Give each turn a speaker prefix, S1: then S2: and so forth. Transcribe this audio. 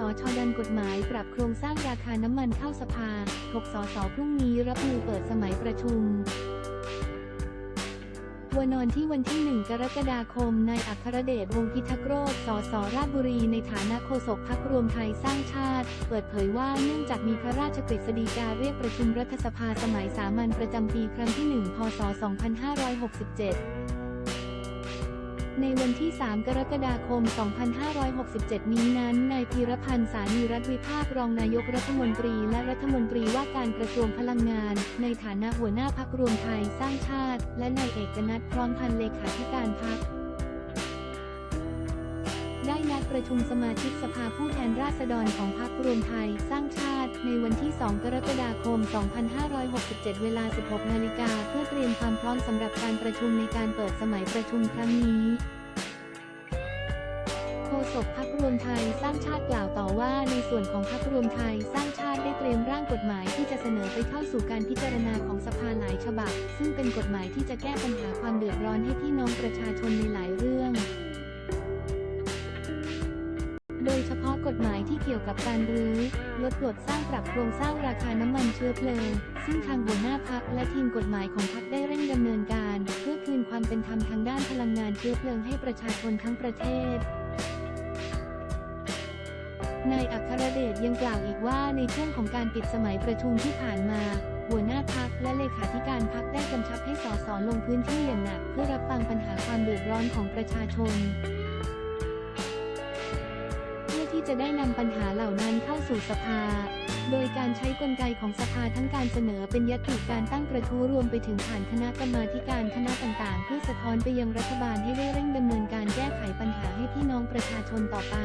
S1: สชดันกฎหมายปรับโครงสร้างราคาน้ำมันเข้าสภาถกสสพรุ่งนี้รับมือเปิดสมัยประชุมวันนอนที่วันที่ 1 กรกฎาคม นายอัครเดชวงศ์พิทักษ์โรธสสราชบุรี ในฐานะโฆษกพักรวมไทยสร้างชาติ เปิดเผยว่าเนื่องจากมีพระราชกฤษฎีกาเรียกประชุมรัฐสภาสมัยสามัญประจำปีครั้งที่ 1 พศ 2567 ในวันที่ 3 กรกฎาคม 2567 นี้นั้น นายพีรพันธ์ สานีรัฐวิภาครองนายกรัฐมนตรีและรัฐมนตรีว่าการกระทรวงพลังงาน ในฐานะหัวหน้าพักรวมไทยสร้างชาติ และนายเอกนัทพร้อมพันเลขาธิการพักได้นัดประชุมสมาชิกสภาผู้แทนราษฎรของพรรครวมไทยสร้างชาติ ในวันที่ 2 กรกฎาคม 2567 เวลา 16 นาฬิกาเพื่อเตรียมความพร้อมสำหรับการประชุมในการเปิดสมัยประชุมครั้งนี้โฆษกพักรวมไทยสร้างชาติกล่าวต่อว่าในส่วนของพักรวมไทยสร้างชาติได้เตรียมร่างกฎหมายที่จะเสนอไปเข้าสู่การพิจารณาของสภาหลายฉบับ ซึ่งเป็นกฎหมายที่จะแก้ปัญหาความเดือดร้อนให้พี่น้องประชาชนในหลายเรื่อง โดยเฉพาะกฎหมายที่เกี่ยวกับการรื้อ ลดปลดสร้างปรับโครงสร้างราคาน้ำมันเชื้อเพลิง ซึ่งทางหัวหน้าพักและทีมกฎหมายของพักได้เร่งดำเนินการ เพื่อคืนความเป็นธรรมทางด้านพลังงานเชื้อเพลิงให้ประชาชนทั้งประเทศนายอัครเดชยังกล่าวอีกว่าในช่วงของการปิดสมัยประชุมที่ผ่านมา หัวหน้าพักและเลขาธิการพักได้กำชับให้สสลงพื้นที่อย่างหนัก เพื่อรับฟังปัญหาความเดือดร้อนของประชาชนเพื่อที่ จะได้นำปัญหาเหล่านั้นเข้าสู่สภา โดยการใช้กลไกของสภาทั้งการเสนอเป็นยติการตั้งกระทู้รวมไปถึงผ่านคณะกรรมาการคณะต่างๆ เพื่อสะท้อนไปยังรัฐบาลให้ได้เร่งดำเนินการแก้ไขปัญหาให้พี่น้องประชาชนต่อไป